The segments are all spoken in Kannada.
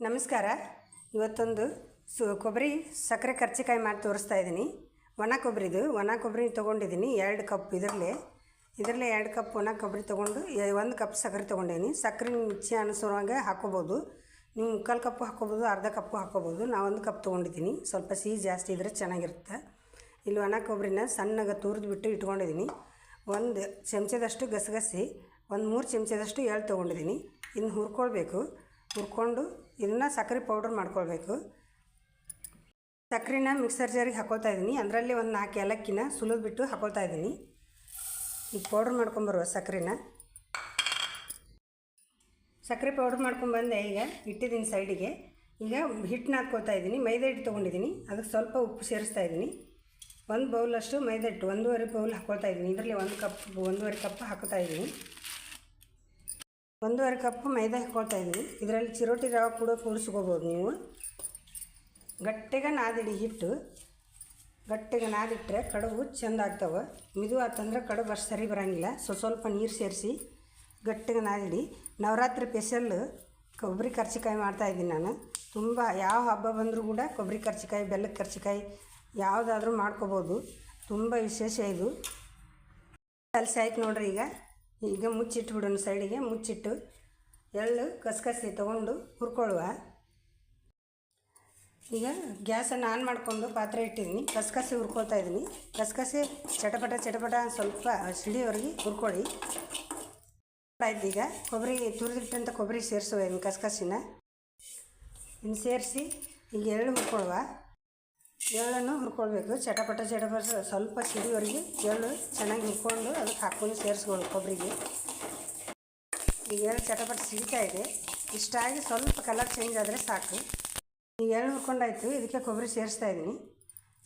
ನಮಸ್ಕಾರ. ಇವತ್ತೊಂದು ಸು, ಕೊಬ್ಬರಿ ಸಕ್ಕರೆ ಕರ್ಚಿಕಾಯಿ ಮಾಡಿ ತೋರಿಸ್ತಾ ಇದ್ದೀನಿ. ಒಣ ಕೊಬ್ಬರಿದು ಒಣ ಕೊಬ್ಬರಿ ತೊಗೊಂಡಿದ್ದೀನಿ. ಎರಡು ಕಪ್ ಇದರಲ್ಲೇ. ಇದರಲ್ಲೇ ಎರಡು ಕಪ್ ಒಣ ಕೊಬ್ಬರಿ ತೊಗೊಂಡು ಒಂದು ಕಪ್ ಸಕ್ಕರೆ ತೊಗೊಂಡಿದ್ದೀನಿ. ಸಕ್ಕರೆ ರುಚಿ ಅನಿಸೋಂಗೆ ಹಾಕೋಬೋದು ನೀವು ಮುಕ್ಕಾಲು ಕಪ್ಪು ಹಾಕೋಬೋದು ಅರ್ಧ ಕಪ್ಪು ಹಾಕೋಬೋದು ನಾನು ಒಂದು ಕಪ್ ತೊಗೊಂಡಿದ್ದೀನಿ. ಸ್ವಲ್ಪ ಸಿಹಿ ಜಾಸ್ತಿ ಇದ್ದರೆ ಚೆನ್ನಾಗಿರುತ್ತೆ. ಇಲ್ಲಿ ಒಣ ಕೊಬ್ಬರಿನ ಸಣ್ಣಗೆ ತುರಿದು ಬಿಟ್ಟು ಇಟ್ಕೊಂಡಿದ್ದೀನಿ. ಒಂದು ಚಮಚದಷ್ಟು ಗಸಗಸಿ, ಒಂದು ಮೂರು ಚಮಚದಷ್ಟು ಎಳ್ಳು ತೊಗೊಂಡಿದ್ದೀನಿ. ಇನ್ನು ಹುರ್ಕೊಳ್ಬೇಕು. ಹುರ್ಕೊಂಡು ಇದನ್ನು ಸಕ್ಕರೆ ಪೌಡ್ರ್ ಮಾಡ್ಕೊಳ್ಬೇಕು. ಸಕ್ಕರೆನ ಮಿಕ್ಸರ್ ಜಾರಿಗೆ ಹಾಕೋತಾ ಇದ್ದೀನಿ ಅದರಲ್ಲಿ ಒಂದು ನಾಲ್ಕು ಏಲಕ್ಕಿನ ಸುಲಿದ್ಬಿಟ್ಟು ಹಾಕೋತಾ ಇದ್ದೀನಿ ಈಗ ಪೌಡ್ರ್ ಮಾಡ್ಕೊಂಬರುವ ಸಕ್ಕರೆನ. ಸಕ್ಕರೆ ಪೌಡ್ರ್ ಮಾಡ್ಕೊಂಬಂದೆ ಈಗ ಇಟ್ಟಿದ್ದೀನಿ ಸೈಡಿಗೆ ಈಗ ಹಿಟ್ಟನ್ನ ಹಾಕ್ಕೊಳ್ತಾ ಇದ್ದೀನಿ ಮೈದಾ ಹಿಟ್ಟು ತೊಗೊಂಡಿದ್ದೀನಿ ಅದಕ್ಕೆ ಸ್ವಲ್ಪ ಉಪ್ಪು ಸೇರಿಸ್ತಾ ಇದ್ದೀನಿ ಒಂದು ಬೌಲಷ್ಟು ಮೈದಾ ಹಿಟ್ಟು, ಒಂದೂವರೆ ಬೌಲ್ ಹಾಕ್ಕೊಳ್ತಾ ಇದ್ದೀನಿ ಇದರಲ್ಲಿ ಒಂದು ಕಪ್ ಒಂದೂವರೆ ಕಪ್ ಹಾಕ್ತಾ ಇದ್ದೀನಿ ಒಂದೂವರೆ ಕಪ್ ಮೈದಾ ಹಾಕ್ಕೊಳ್ತಾ ಇದ್ದೀನಿ. ಇದರಲ್ಲಿ ಚಿರೋಟಿ ರವೆ ಕೂಡ ಕೂಡಿಸ್ಕೋಬೋದು ನೀವು. ಗಟ್ಟಿಗೆ ನಾದಿಡಿ ಹಿಟ್ಟು. ಗಟ್ಟಿಗೆ ನಾದಿಟ್ಟರೆ ಕಡುಬು ಚೆಂದ ಆಗ್ತವೆ. ಮಿದು ಆತಂದ್ರೆ ಕಡುಬು ಅಷ್ಟು ಸರಿ ಬರೋಂಗಿಲ್ಲ. ಸೊ ಸ್ವಲ್ಪ ನೀರು ಸೇರಿಸಿ ಗಟ್ಟಿಗೆ ನಾದಿಡಿ. ನವರಾತ್ರಿ ಸ್ಪೆಷಲ್ ಕೊಬ್ಬರಿ ಕರ್ಚಿಕಾಯಿ ಮಾಡ್ತಾಯಿದ್ದೀನಿ ನಾನು. ತುಂಬ ಯಾವ ಹಬ್ಬ ಬಂದರೂ ಕೂಡ ಕೊಬ್ಬರಿ ಕರ್ಚಿಕಾಯಿ, ಬೆಲ್ಲದ ಕರ್ಚಿಕಾಯಿ ಯಾವುದಾದ್ರೂ ಮಾಡ್ಕೋಬೋದು. ತುಂಬ ವಿಶೇಷ ಇದು. ಕಲಸಿ ಆಯ್ತು ನೋಡ್ರಿ ಈಗ. ಈಗ ಮುಚ್ಚಿಟ್ಟು ಬಿಡೋಣ ಸೈಡಿಗೆ, ಮುಚ್ಚಿಟ್ಟು ಎಳ್ಳು ಕಸಕಸಿ ತೊಗೊಂಡು ಹುರ್ಕೊಳ್ಳುವ. ಈಗ ಗ್ಯಾಸನ್ನು ಆನ್ ಮಾಡಿಕೊಂಡು ಪಾತ್ರೆ ಇಟ್ಟಿದ್ದೀನಿ. ಕಸಕಸಿ ಹುರ್ಕೊಳ್ತಾ ಇದ್ದೀನಿ. ಕಸಕಸಿ ಚಟಪಟ ಚಟಪಟ ಸ್ವಲ್ಪ ಸಿಡಿಯವರೆಗೆ ಹುರ್ಕೊಳ್ಳಿ. ಆಯ್ತು ಈಗ ಕೊಬ್ಬರಿ ತುರಿದಿಟ್ಟಂಥ ಕೊಬ್ಬರಿ ಸೇರಿಸುವ ಇನ್ನು ಕಸಕಸಿನ. ಇನ್ನು ಸೇರಿಸಿ ಈಗ ಎಳ್ಳು ಹುರ್ಕೊಳ್ಳುವ. ಎಳ್ಳನ್ನು ಹುರ್ಕೊಳ್ಬೇಕು. ಚಟಪಟ ಚಟಪಟ ಸ್ವಲ್ಪ ಸಿಡಿವರೆಗೆ ಎಳ್ಳು ಚೆನ್ನಾಗಿ ಹುರ್ಕೊಂಡು ಅದಕ್ಕೆ ಹಾಕ್ಕೊಂಡು ಸೇರಿಸ್ಕೊಳ್ಳಿ ಕೊಬ್ಬರಿಗೆ. ಈಗ ಎಳ್ಳು ಚಟಪಟ ಸಿಗ್ತಾ ಇದೆ. ಇಷ್ಟಾಗಿ ಸ್ವಲ್ಪ ಕಲರ್ ಚೇಂಜ್ ಆದರೆ ಸಾಕು. ಈಗ ಎಳ್ಳು ಹುರ್ಕೊಂಡಾಯ್ತು. ಇದಕ್ಕೆ ಕೊಬ್ಬರಿ ಸೇರಿಸ್ತಾ ಇದ್ದೀನಿ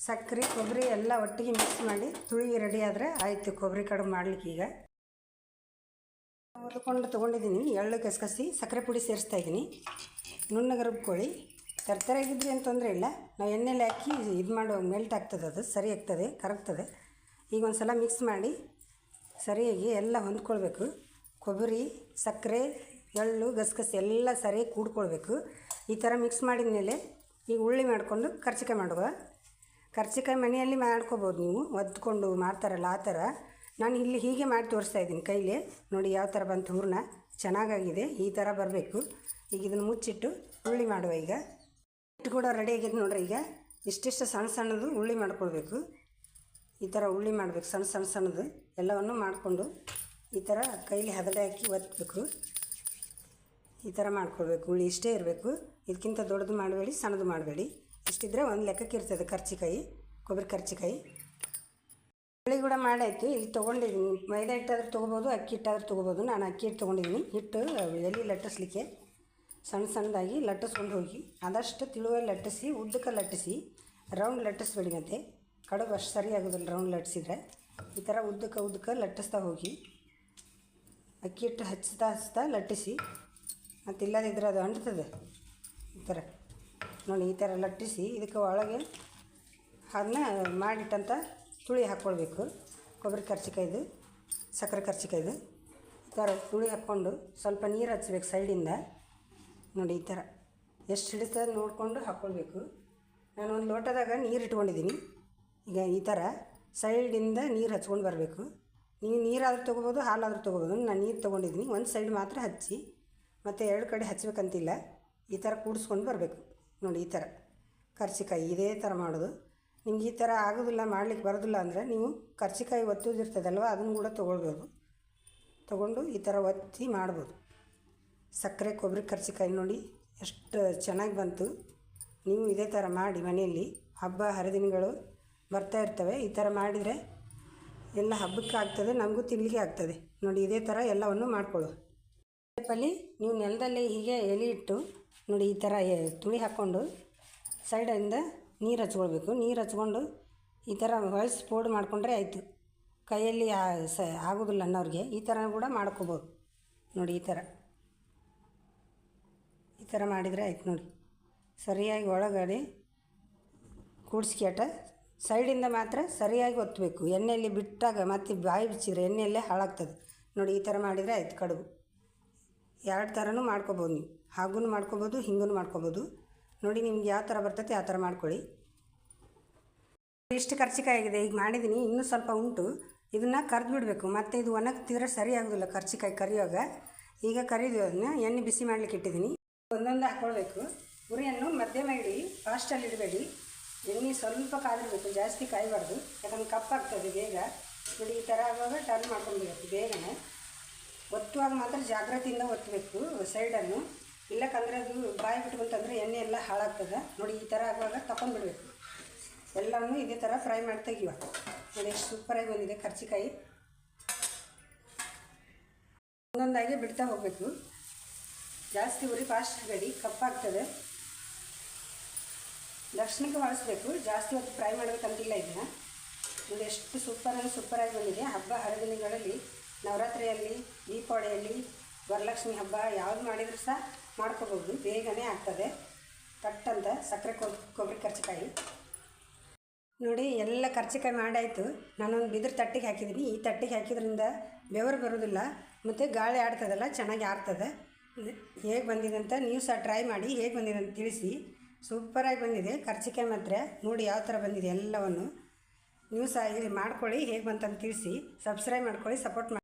ಸಕ್ಕರೆ, ಕೊಬ್ಬರಿ ಎಲ್ಲ ಒಟ್ಟಿಗೆ ಮಿಕ್ಸ್ ಮಾಡಿ ತುಳಿ ರೆಡಿ ಆದರೆ ಆಯಿತು ಕೊಬ್ಬರಿ ಕಡುಬು ಮಾಡಲಿಕ್ಕೆ ಈಗ. ಹುರ್ಕೊಂಡು ತೊಗೊಂಡಿದ್ದೀನಿ. ಎಳ್ಳು ಕಸಕಸಿ ಸಕ್ಕರೆ ಪುಡಿ ಸೇರಿಸ್ತಾ ಇದ್ದೀನಿ ನುಣ್ಣಗೆ ರುಬ್ಕೊಳ್ಳಿ. ತರ್ತರಾಗಿದ್ದರೆ ಏನು ತೊಂದರೆ ಇಲ್ಲ. ನಾವು ಎಣ್ಣೆಲಿ ಹಾಕಿ ಇದು ಮಾಡೋ ಮೆಲ್ಟ್ ಆಗ್ತದೆ ಅದು, ಸರಿ ಆಗ್ತದೆ, ಕರಗ್ತದೆ. ಈಗ ಒಂದು ಸಲ ಮಿಕ್ಸ್ ಮಾಡಿ ಸರಿಯಾಗಿ ಎಲ್ಲ ಹೊಂದ್ಕೊಳ್ಬೇಕು. ಕೊಬ್ಬರಿ, ಸಕ್ಕರೆ, ಎಳ್ಳು, ಗಸಗಸೆ ಎಲ್ಲ ಸರಿಯಾಗಿ ಕೂಡ್ಕೊಳ್ಬೇಕು. ಈ ಥರ ಮಿಕ್ಸ್ ಮಾಡಿದ ಮೇಲೆ ಈಗ ಉಳ್ಳಿ ಮಾಡಿಕೊಂಡು ಕರ್ಚಿಕಾಯಿ ಮಾಡುವ ಕರ್ಚಿಕಾಯಿ ಮನೆಯಲ್ಲಿ ಮಾಡ್ಕೋಬೋದು ನೀವು. ಒದ್ಕೊಂಡು ಮಾಡ್ತಾರಲ್ಲ ಆ ಥರ ನಾನು ಇಲ್ಲಿ ಹೀಗೆ ಮಾಡಿ ತೋರಿಸ್ತಾ ಇದ್ದೀನಿ ಕೈಲಿ. ನೋಡಿ ಯಾವ ಥರ ಬಂತು ಹೂರಣ. ಚೆನ್ನಾಗಾಗಿದೆ. ಈ ಥರ ಬರಬೇಕು. ಈಗ ಇದನ್ನು ಮುಚ್ಚಿಟ್ಟು ಉಳ್ಳಿ ಮಾಡುವ ಈಗ. ಹಿಟ್ಟು ಕೂಡ ರೆಡಿ ಆಗಿದೆ ನೋಡ್ರಿ ಈಗ. ಇಷ್ಟಿಷ್ಟು ಸಣ್ಣ ಸಣ್ಣದು ಉಳ್ಳಿ ಮಾಡ್ಕೊಳ್ಬೇಕು ಈ ಥರ ಉಳ್ಳಿ ಮಾಡಬೇಕು, ಸಣ್ಣ ಸಣ್ಣ ಸಣ್ಣದು. ಎಲ್ಲವನ್ನು ಮಾಡಿಕೊಂಡು ಈ ಥರ ಕೈಲಿ ಹದಡೆ ಹಾಕಿ ಒತ್ತಬೇಕು ಈ ಥರ ಮಾಡ್ಕೊಳ್ಬೇಕು ಉಳ್ಳಿ ಇಷ್ಟೇ ಇರಬೇಕು. ಇದಕ್ಕಿಂತ ದೊಡ್ಡದು ಮಾಡಬೇಡಿ, ಸಣ್ಣದು ಮಾಡಬೇಡಿ. ಇಷ್ಟಿದ್ರೆ ಒಂದು ಲೆಕ್ಕಕ್ಕೆ ಇರ್ತದೆ ಕರ್ಚಿಕಾಯಿ, ಕೊಬ್ಬರಿ ಕರ್ಚಿಕಾಯಿ. ಹುಳಿ ಕೂಡ ಮಾಡಾಯಿತು. ಇಲ್ಲಿ ತೊಗೊಂಡಿದ್ದೀನಿ ಮೈದಾ ಹಿಟ್ಟಾದ್ರೂ ತೊಗೋಬೋದು, ಅಕ್ಕಿ ಹಿಟ್ಟಾದ್ರೂ ತೊಗೋಬೋದು. ನಾನು ಅಕ್ಕಿ ಹಿಟ್ಟು ತೊಗೊಂಡಿದ್ದೀನಿ ಹಿಟ್ಟು ಎಲ್ಲಿ ಲಟ್ಟಿಸ್ಲಿಕ್ಕೆ? ಸಣ್ಣ ಸಣ್ಣದಾಗಿ ಲಟ್ಟಿಸ್ಕೊಂಡು ಹೋಗಿ, ಆದಷ್ಟು ತಿಳುವಲ್ಲಿ ಲಟ್ಟಿಸಿ, ಉದ್ದಕ್ಕೆ ಲಟ್ಟಿಸಿ ರೌಂಡ್ ಲಟ್ಟಿಸ್ಬೇಡಿ ಮತ್ತೆ. ಕಡುಬು ಅಷ್ಟು ಸರಿ ಆಗೋದಿಲ್ಲ ರೌಂಡ್ ಲಟ್ಟಿಸಿದ್ರೆ. ಈ ಥರ ಉದ್ದಕ್ಕೆ ಉದ್ದಕ್ಕೆ ಲಟ್ಟಿಸ್ತಾ ಹೋಗಿ, ಅಕ್ಕಿ ಹಿಟ್ಟು ಹಚ್ತಾ ಹಚ್ತಾ ಲಟ್ಟಿಸಿ. ಮತ್ತು ಇಲ್ಲದಿದ್ರೆ ಅದು ಅಂಟ್ತದೆ. ಈ ಥರ ನೋಡಿ, ಈ ಥರ ಲಟ್ಟಿಸಿ, ಇದಕ್ಕೆ ಒಳಗೆ ಅದನ್ನ ಮಾಡಿಟ್ಟಂಥ ತುಳಿ ಹಾಕ್ಕೊಳ್ಬೇಕು. ಕೊಬ್ಬರಿ ಕರ್ಚಿಕಾಯ್ದು ಸಕ್ಕರೆ ಕರ್ಚಿಕಾಯ್ದು ಈ ಥರ ತುಳಿ ಹಾಕ್ಕೊಂಡು ಸ್ವಲ್ಪ ನೀರು ಹಚ್ಬೇಕು ಸೈಡಿಂದ. ನೋಡಿ ಈ ಥರ. ಎಷ್ಟು ಹಿಡಿತದೆ ನೋಡಿಕೊಂಡು ಹಾಕ್ಕೊಳ್ಬೇಕು ನಾನು ಒಂದು ಲೋಟದಾಗ ನೀರು ಇಟ್ಕೊಂಡಿದ್ದೀನಿ. ಈಗ ಈ ಥರ ಸೈಡಿಂದ ನೀರು ಹಚ್ಕೊಂಡು ಬರಬೇಕು. ನೀವು ನೀರಾದರೂ ತೊಗೋಬೋದು, ಹಾಲಾದರೂ ತೊಗೋಬೋದು. ನಾನು ನೀರು ತೊಗೊಂಡಿದ್ದೀನಿ. ಒಂದು ಸೈಡ್ ಮಾತ್ರ ಹಚ್ಚಿ, ಮತ್ತು ಎರಡು ಕಡೆ ಹಚ್ಬೇಕಂತಿಲ್ಲ. ಈ ಥರ ಕೂಡಿಸ್ಕೊಂಡು ಬರಬೇಕು. ನೋಡಿ ಈ ಥರ. ಕರ್ಚಿಕಾಯಿ ಇದೇ ಥರ ಮಾಡೋದು. ನಿಮ್ಗೆ ಈ ಥರ ಆಗೋದಿಲ್ಲ, ಮಾಡ್ಲಿಕ್ಕೆ ಬರೋದಿಲ್ಲ ಅಂದರೆ ನೀವು ಕರ್ಚಿಕಾಯಿ ಒತ್ತೋದಿರ್ತದಲ್ವ ಅದನ್ನು ಕೂಡ ತೊಗೊಳ್ಬೋದು. ತೊಗೊಂಡು ಈ ಥರ ಒತ್ತಿ ಮಾಡ್ಬೋದು. ಸಕ್ಕರೆ, ಕೊಬ್ಬರಿ ಕರ್ಚಿಕಾಯಿ ನೋಡಿ ಎಷ್ಟು ಚೆನ್ನಾಗಿ ಬಂತು. ನೀವು ಇದೇ ಥರ ಮಾಡಿ ಮನೆಯಲ್ಲಿ ಹಬ್ಬ, ಹರಿದಿನಗಳು ಬರ್ತಾ ಇರ್ತವೆ. ಈ ಥರ ಮಾಡಿದರೆ ಎಲ್ಲ ಹಬ್ಬಕ್ಕೆ ಆಗ್ತದೆ, ನಮಗೂ ತಿನ್ನಲಿಕ್ಕೆ ಆಗ್ತದೆ. ನೋಡಿ, ಇದೇ ಥರ ಎಲ್ಲವನ್ನು ಮಾಡಿಕೊಳ್ಳು ಟೈಪಲ್ಲಿ ನೀವು ನೆಲದಲ್ಲಿ ಹೀಗೆ ಎಲೆ ಇಟ್ಟು ನೋಡಿ, ಈ ಥರ ತುಳಿ ಹಾಕ್ಕೊಂಡು ಸೈಡಿಂದ ನೀರು ಹಚ್ಕೊಳ್ಬೇಕು. ನೀರು ಹಚ್ಕೊಂಡು ಈ ಥರ ಹೊಳ್ಸಿ ಪೋಡ್ ಮಾಡಿಕೊಂಡ್ರೆ ಆಯಿತು. ಕೈಯಲ್ಲಿ ಸ, ಆಗೋದಿಲ್ಲ ಅನ್ನೋರಿಗೆ ಈ ಥರ ಕೂಡ ಮಾಡ್ಕೋಬೋದು. ನೋಡಿ, ಈ ಥರ ಥರ ಮಾಡಿದರೆ ಆಯ್ತು ನೋಡಿ. ಸರಿಯಾಗಿ ಒಳಗಡೆ ಕೂಡಿಸ್ಕೇಟ ಸೈಡಿಂದ ಮಾತ್ರ ಸರಿಯಾಗಿ ಒತ್ತಬೇಕು ಎಣ್ಣೆಯಲ್ಲಿ ಬಿಟ್ಟಾಗ ಮತ್ತೆ ಬಾಯಿ ಬಿಚ್ಚಿದ್ರೆ ಎಣ್ಣೆಯಲ್ಲೇ ಹಾಳಾಗ್ತದೆ. ನೋಡಿ, ಈ ಥರ ಮಾಡಿದರೆ ಆಯ್ತು ಕಡುಬು. ಎರಡು ಥರನೂ ಮಾಡ್ಕೊಬೋದು ನೀವು. ಹಾಗೂ ಮಾಡ್ಕೊಬೋದು ಹಿಂಗೂ ಮಾಡ್ಕೊಬೋದು. ನೋಡಿ, ನಿಮ್ಗೆ ಯಾವ ಥರ ಬರ್ತೈತೆ ಆ ಥರ ಮಾಡ್ಕೊಳ್ಳಿ. ಇಷ್ಟು ಆಗಿದೆ ಈಗ ಮಾಡಿದ್ದೀನಿ. ಇನ್ನೂ ಸ್ವಲ್ಪ ಉಂಟು. ಇದನ್ನು ಕರ್ದು ಬಿಡಬೇಕು ಮತ್ತು ಇದು ಒಣಗ್ತಿದ್ರೆ ಸರಿ ಆಗೋದಿಲ್ಲ ಕರ್ಚಿಕಾಯಿ ಕರಿಯುವಾಗ. ಈಗ ಕರಿದು ಅದನ್ನು ಎಣ್ಣೆ ಬಿಸಿ ಮಾಡಲಿಕ್ಕೆ ಇಟ್ಟಿದ್ದೀನಿ. ಒಂದೊಂದು ಹಾಕ್ಕೊಳ್ಬೇಕು ಉರಿಯನ್ನು ಮಧ್ಯಮ ಇಡಿ ಫಾಸ್ಟಲ್ಲಿ ಇಡಬೇಡಿ. ಎಣ್ಣೆ ಸ್ವಲ್ಪ ಕಾದಿರಬೇಕು, ಜಾಸ್ತಿ ಕಾಯಬಾರ್ದು. ಯಾಕಂದ್ರೆ ಕಪ್ಪಾಗ್ತದೆ ಬೇಗ. ನೋಡಿ, ಈ ಥರ ಆಗುವಾಗ ಟರ್ನ್ ಮಾಡ್ಕೊಂಡ್ಬಿಡಬೇಕು ಬೇಗನೆ. ಒತ್ತುವಾಗ ಮಾತ್ರ ಜಾಗ್ರತೆಯಿಂದ ಒತ್ತಬೇಕು ಸೈಡನ್ನು ಇಲ್ಲಕ್ಕಂದ್ರೆ ಅದು ಬಾಯಿ ಬಿಟ್ಕೊಂತಂದ್ರೆ ಎಣ್ಣೆ ಎಲ್ಲ ಹಾಳಾಗ್ತದೆ. ನೋಡಿ, ಈ ಥರ ಆಗುವಾಗ ತಗೊಂಡ್ಬಿಡ್ಬೇಕು ಎಲ್ಲನೂ ಇದೇ ಥರ ಫ್ರೈ ಮಾಡಿ ತೆಗಿವ ನೋಡಿ, ಎಷ್ಟು ಸೂಪರಾಗಿ ಬಂದಿದೆ ಕರ್ಚಿಕಾಯಿ ಒಂದೊಂದಾಗಿ ಬಿಡ್ತಾ ಹೋಗಬೇಕು. ಜಾಸ್ತಿ ಉರಿ ಫಾಸ್ಟ್ ಆಗಿ ಕಪ್ಪಾಗ್ತದೆ. ಲಕ್ಷ್ಮಿಗೆ ಬಳಸಬೇಕು ಜಾಸ್ತಿ ಹೊತ್ತು ಫ್ರೈ ಮಾಡಬೇಕಂತಿಲ್ಲ ಇದನ್ನು. ಇದು ಎಷ್ಟು ಸೂಪರ್ ಅಂದರೆ ಸೂಪರಾಗಿ ಬಂದಿದೆ. ಹಬ್ಬ ಹರಿದಿನಗಳಲ್ಲಿ, ನವರಾತ್ರಿಯಲ್ಲಿ, ದೀಪಾವಳಿಯಲ್ಲಿ, ವರಲಕ್ಷ್ಮಿ ಹಬ್ಬ ಯಾವುದು ಮಾಡಿದರೂ ಸಹ ಮಾಡ್ಕೋಬೋದು ಬೇಗನೆ ಆಗ್ತದೆ. ತಟ್ಟಂತ ಸಕ್ಕರೆ ಕೊಬ್ಬರಿ ಕರ್ಚಿಕಾಯಿ. ನೋಡಿ, ಎಲ್ಲ ಕರ್ಚಿಕಾಯಿ ಮಾಡಾಯಿತು. ನಾನೊಂದು ಬಿದಿರು ತಟ್ಟಿಗೆ ಹಾಕಿದ್ದೀನಿ. ಈ ತಟ್ಟಿಗೆ ಹಾಕಿದ್ರಿಂದ ಬೆವರು ಬರೋದಿಲ್ಲ. ಮತ್ತು ಗಾಳಿ ಆಡ್ತದಲ್ಲ, ಚೆನ್ನಾಗಿ ಆಡ್ತದೆ ಹೇಗೆ ಬಂದಿದೆ ಅಂತ ನೀವು ಸಹ ಟ್ರೈ ಮಾಡಿ ಹೇಗೆ ಬಂದಿದೆ ಅಂತ ತಿಳಿಸಿ ಸೂಪರಾಗಿ ಬಂದಿದೆ. ಖರ್ಚಿಕೆ ಮಾತ್ರ. ನೋಡಿ ಯಾವ ಥರ ಬಂದಿದೆ ಎಲ್ಲವನ್ನು. ನೀವು ಸಹ ಇಲ್ಲಿ ಮಾಡ್ಕೊಳ್ಳಿ, ಹೇಗೆ ಬಂತಂತ ತಿಳಿಸಿ. ಸಬ್ಸ್ಕ್ರೈಬ್ ಮಾಡ್ಕೊಳ್ಳಿ ಸಪೋರ್ಟ್ ಮಾಡಿ